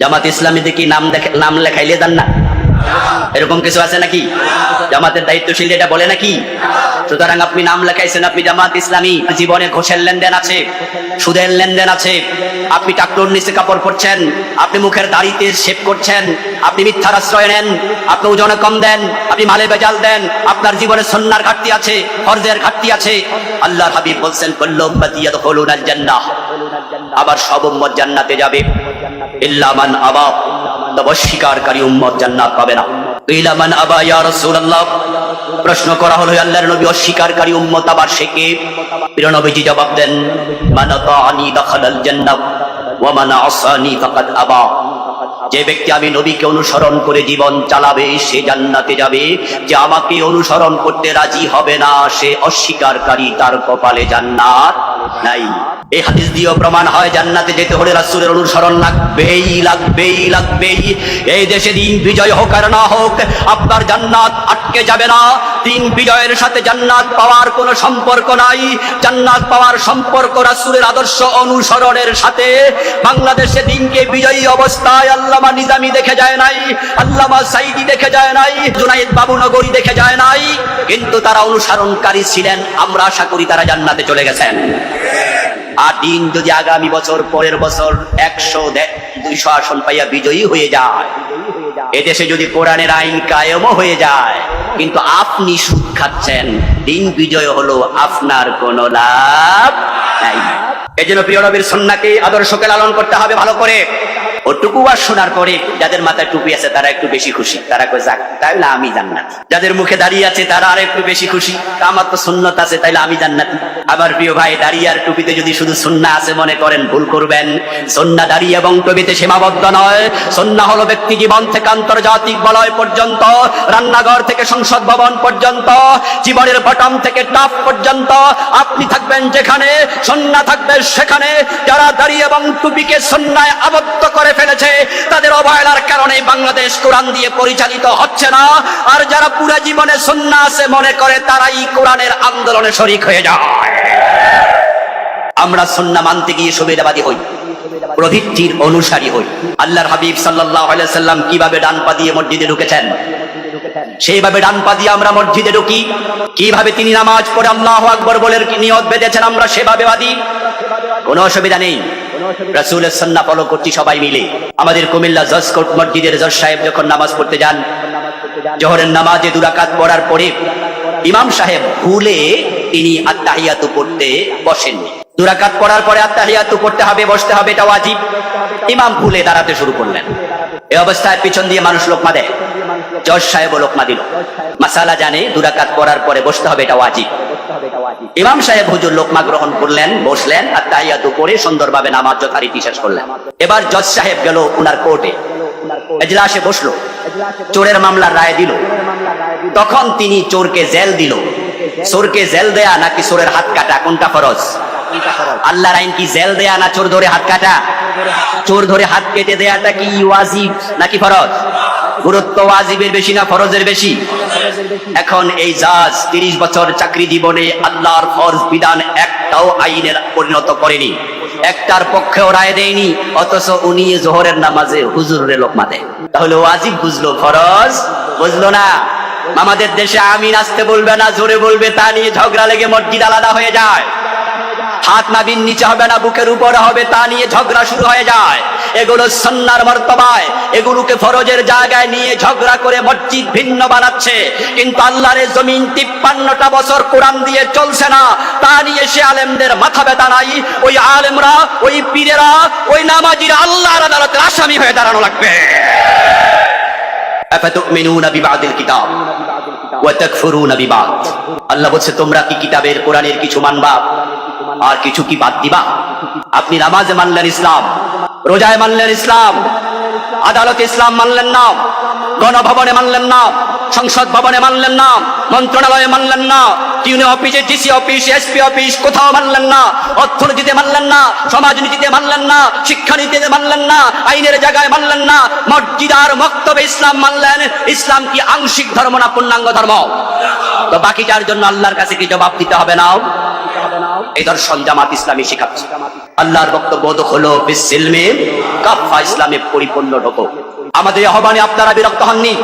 জামাত ইসলামীতে কি নাম দেখে নাম লেখাইলে দেন না। এরকম কিছু আছে নাকি? জামাতের দায়িত্বশীল এটা বলে নাকি? সুতরাং আপনি নাম লেখাইছেন, আপনি জামাত ইসলামী জীবনে ঘোষের লেনদেন আছে, সুদের লেনদেন আছে। আপনি টাকটোর নিচে কাপড় পরছেন, আপনি মুখের দাড়িতে শেপ করছেন, আপনি মিথ্যার আশ্রয় নেন, আপনি ওজনে কম দেন, আপনি মালে বেজাল দেন, আপনার জীবনে সন্ন্যার ঘাটতি আছে, ফরজের ঘাটতি আছে। আল্লাহ হাবিব বলছেন, কল্লম বাতিয়াদ হলুন আবার সব জান্নাতে যাবে। ইল্লামান আবা, তবে অস্বীকারী উম্মত জান্নাত পাবে না। ইলামান আবা, ইয়া রাসূলুল্লাহ। প্রশ্ন করা হলো আল্লাহর নবী, অস্বীকারী উম্মত আবার সে কে? প্রিয় নবীজি জবাব দেন, মান তাআনি দাখালাল জান্নাহ ওয়া মান আসানি ফাকাদ আবা। যে ব্যক্তি আমি নবীকে অনুসরণ করে জীবন চালাবে, সে জান্নাতে যাবে। যে আমাকে অনুসরণ করতে রাজি হবে না, সে অস্বীকারী, তার কপালে জান্নাত নাই। এই হাদিস দিয়েও প্রমাণ হয়, জান্নাতে যেতে হলে রাসূলের অনুসরণ লাগবেই লাগবেই লাগবেই। এই দেশে দিন বিজয় হোক আর না হোক আপনার জান্নাত আটকে যাবে না। দিন বিজয়ের সাথে জান্নাত পাওয়ার কোনো সম্পর্ক নাই। জান্নাত পাওয়ার সম্পর্ক রাসূলের আদর্শ অনুসরণের সাথে। বাংলাদেশে দিনকে বিজয়ী অবস্থায় আল্লামা নিজামী দেখে যায় নাই, আল্লামা সাইদি দেখে যায় নাই, জুনাইদ বাবুনগরী দেখে যায় নাই। কিন্তু তারা অনুসরণকারী ছিলেন, আমরা আশা করি তারা জান্নাতে চলে গেছেন। আর দিন যদি আগামী বছর, পরের বছর একশো দুইশো আসন পাইয়া বিজয়ী হয়ে যায়। এদেশে যদি কোরআনের আইন কায়েমও হয়ে যায়, কিন্তু আপনি সুখ খাচ্ছেন, দিন বিজয় হলো আপনার কোনো লাভ নাই। এই জন্য প্রিয় নবীর সন্নাকে আদর্শকে লালন করতে হবে ভালো করে। ওটুকু আর শোনার পরে যাদের মাথায় টুপি আছে তারা একটু বেশি খুশি। তারা কই যাক, তাইলে আমি জান্নাতি। যাদের মুখে দাঁড়িয়ে আছে তারা আর একটু বেশি খুশি। আমার তো সুন্নত আছে, তাইলে আমি জান্নাতি। আমার প্রিয় ভাই দাঁড়িয়ে আর টুপিতে যদি শুধু সুন্না আছে মনে করেন, ভুল করবেন। সন্না দাঁড়িয়ে এবং টুপিতে সীমাবদ্ধ নয়। সন্না হলো ব্যক্তি জীবন থেকে আন্তর্জাতিক বলয় পর্যন্ত, রান্নাঘর থেকে সংসদ ভবন পর্যন্ত, জীবনের বটম থেকে টাপ পর্যন্ত। আপনি থাকবেন যেখানে সন্না থাকবে সেখানে যারা দাঁড়িয়ে এবং টুপিকে সন্ন্যায় আবদ্ধ করে ফেলেছে, তাদের অবহেলার কারণে বাংলাদেশ কোরআন দিয়ে পরিচালিত হচ্ছে না। আর যারা পুরো জীবনে সন্না আছে মনে করে, তারাই কোরআনের আন্দোলনে শরিক হয়ে যায়। আমরা সন্না মানতে গিয়ে সুবিধাবাদী হই প্রভিত্তির অনুসারী হই। আল্লাহর হাবিব সাল্লাহ সাল্লাম কীভাবে ডান পা দিয়ে মসজিদে ঢুকেছেন? সেইভাবে ডান পা দিয়ে আমরা মসজিদে ঢুকি। কীভাবে তিনি নামাজ পড়ে আল্লাহ আকবর বলে নিয়ত বেঁধেছেন, আমরা সেভাবে বাদী। কোনো অসুবিধা নেই। রাসুলের সন্না ফলো করছি সবাই মিলে। আমাদের কুমিল্লা জজ কোর্ট মসজিদের জজ সাহেব যখন নামাজ পড়তে যান, জহরের নামাজে দুরাকাত পড়ার পরে ইমাম সাহেব ভুলে তিনি আত্মাহিয়াতু পড়তে বসেননি। দুরাকাত পড়ার পরে আত্মাহিয়াতু পড়তে হবে, বসতে হবে, এটা ওয়াজিব। ইমাম ভুলে দাঁড়াতে শুরু করলেন। এ অবস্থায় পিছন দিয়ে মানুষ লোকমা দেয়। জজ সাহেব লোকমা দিল। মাসালা জানে দুরাকাত পড়ার পরে বসতে হবে, এটা ওয়াজিব। ইমাম সাহেব হুজুর লোকমা গ্রহণ করলেন, বসলেন, আর তাইয়াতু করে সুন্দরভাবে নামাজ যথারীতি শেষ করলেন। এবার জজ সাহেব গেল উনার কোর্টে। এজলাসে বসল। চোরের মামলার রায় দিল। তখন তিনি চোরকে জেল দিল। চোরকে জেল দেয়া নাকি চোরের হাত কাটা? কোনটা ফরজ? আল্লাহর আইন কি জেল দেয়া না চোর ধরে হাত কাটা? চোর ধরে হাত কেটে দেয়াটা কি ওয়াজিব নাকি ফরজ? গুরুত্ব ওয়াজিবের বেশি না ফরজের বেশি? এখন এই জাজ তিরিশ বছর চাকরি জীবনে আল্লাহর ফরজ বিধান একটাও আইনের পরিণত করেনি। একটার পক্ষেও রায় দেয়নি, অথচ উনি জোহরের নামাজে হুজুরে লোকমা দেয় তাহলে ওয়াজিব বুঝলো, ফরজ বুঝলো না? আমাদের দেশে আমিন আসতে বলবে না, জোরে বলবে, তা নিয়ে ঝগড়া লেগে মসজিদ আলাদা হয়ে যায়। হাত নাবিন নিচে হবে না, বুকের উপরে হবে, তা নিয়ে ঝগড়া শুরু হয়ে যায়। এগুলো সন্ন্যার মর্তবায়। এগুলোকে ফরজের জায়গায় নিয়ে ঝগড়া করে মসজিদ ভিন্ন বানাচ্ছে। কিন্তু আল্লাহরে জমিন তিপ্পান্নটা বছর কোরআন দিয়ে চলছে না। তা নিয়ে সে আলেমদের মাথা ব্যথা নাই। ওই আলেমরা, ওই পীরেরা, ওই নামাজিরা আল্লাহর আদালতের আসামি হয়ে দাঁড়ানো লাগবে। আর কিছু কি বাদ দিবা? আপনি নামাজে মানলেন ইসলাম। রোজায় মানলেন ইসলাম, আদালতে ইসলাম মানলেন না, গণভবনে মানলেন না, সংসদ ভবনে মানলেন না, মন্ত্রণালয়ে মানলেন না টিউনি অফিসে ডিসি অফিস, এসপি অফিস কোথাও মানলেন না, অর্থনীতিতে মানলেন না, সমাজনীতিতে মানলেন না, শিক্ষানীতিতে মানলেন না, আইনের জায়গায় মানলেন না, মসজিদ আর মক্তবে ইসলাম মানলেন, ইসলাম কি আংশিক ধর্ম না পূর্ণাঙ্গ ধর্ম? তো বাকিটার জন্য আল্লাহর কাছে কি জবাব দিতে হবে না এই দর্শন জামাত ইসলামী শিখাচ্ছে। আল্লাহর বক্তব্য হলো, বিসিলমে কাফা ইসলামে পরিপূর্ণ ঢোকো আমাদের আহ্বানে আপনারা বিরক্ত হননি?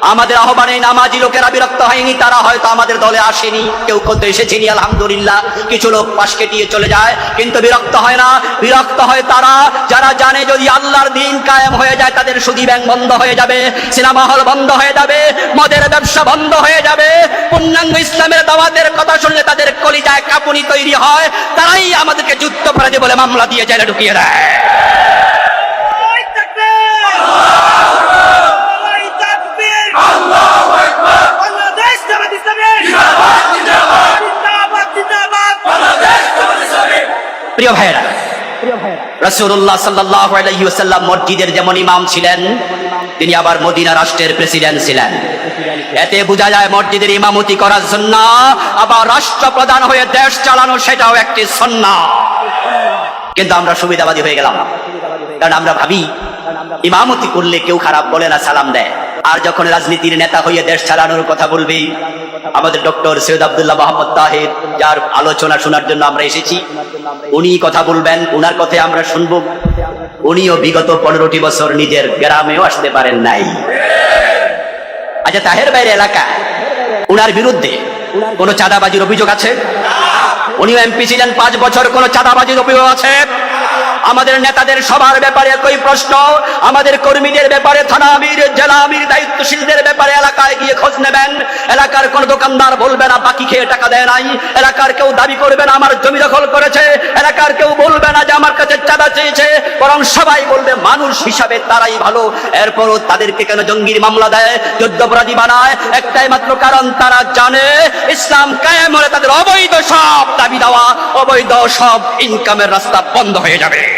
আমাদের আহ্বানে নামাজি লোকেরা বিরক্ত হয়নি? তারা হয়তো আমাদের দলে আসেনি। কেউ করতে এসেছেনি আলহামদুলিল্লাহ। কিছু লোক পাশ কেটিয়ে চলে যায়, কিন্তু বিরক্ত হয় না। বিরক্ত হয় তারা। যারা জানে যদি আল্লাহর দিন কায়েম হয়ে যায় তাদের সুদী ব্যাংক বন্ধ হয়ে যাবে সিনেমা হল বন্ধ হয়ে যাবে মদের ব্যবসা বন্ধ হয়ে যাবে পূর্ণাঙ্গ ইসলামের দাওয়াতের কথা শুনলে তাদের কলিজায় কাপুনি তৈরি হয় তারাই আমাদেরকে যুদ্ধ যুদ্ধপরাধী বলে মামলা দিয়ে জেলে ঢুকিয়ে দেয়। প্রিয় ভাইয়েরা রাসূলুল্লাহ সাল্লাল্লাহু আলাইহি ওয়াসাল্লাম মসজিদের যেমন ইমাম ছিলেন, তিনি আবার মদিনা রাষ্ট্রের প্রেসিডেন্ট ছিলেন। এতে বোঝা যায় মসজিদের ইমামতি করার জন্য আবার রাষ্ট্রপ্রধান হয়ে দেশ চালানো সেটাও একটি সন্না। কিন্তু আমরা সুবিধাবাদী হয়ে গেলাম। কারণ আমরা ভাবি, ইমামতি করলে কেউ খারাপ বলে না, সালাম দেয়। আর যখন রাজনীতির নেতা হয়ে দেশ চালানোর কথা বলবে, আমাদের ডক্টর সৈয়দ আব্দুল্লাহ মোহাম্মদ তাহের যার আলোচনা শোনার জন্য আমরা এসেছি, উনি কথা বলবেন, উনার কথায় আমরা শুনব। উনিও বিগত পনেরোটি বছর নিজের গ্রামেও আসতে পারেন নাই। আচ্ছা তাহের বাইরে এলাকা, উনার বিরুদ্ধে কোনো চাঁদাবাজির অভিযোগ আছে? উনিও এমপি ছিলেন, পাঁচ বছর কোনো চাঁদাবাজির অভিযোগ আছে? আমাদের নেতাদের সবার ব্যাপারে একই প্রশ্ন। আমাদের কর্মীদের ব্যাপারে থানা আমির, জেলা আমির, দায়িত্বশীলদের ব্যাপারে এলাকায় গিয়ে খোঁজ নেবেন। এলাকার কোন দোকানদার বলবে না, বাকি খেয়ে টাকা দেয় নাই। এলাকার কেউ দাবি করবে না, আমার জমি দখল করেছে। এলাকার কেউ বলবে না যে আমার কাছে চাঁদা চেয়েছে। বরং সবাই বলবে, মানুষ হিসাবে তারাই ভালো। এরপরও তাদেরকে কেন জঙ্গির মামলা দেয়, যুদ্ধপরাধী বানায়? একটাই মাত্র কারণ, তারা জানে ইসলাম কায়েম হলে তাদের অবৈধ সব দাবি দেওয়া, অবৈধ সব ইনকামের রাস্তা বন্ধ হয়ে যাবে।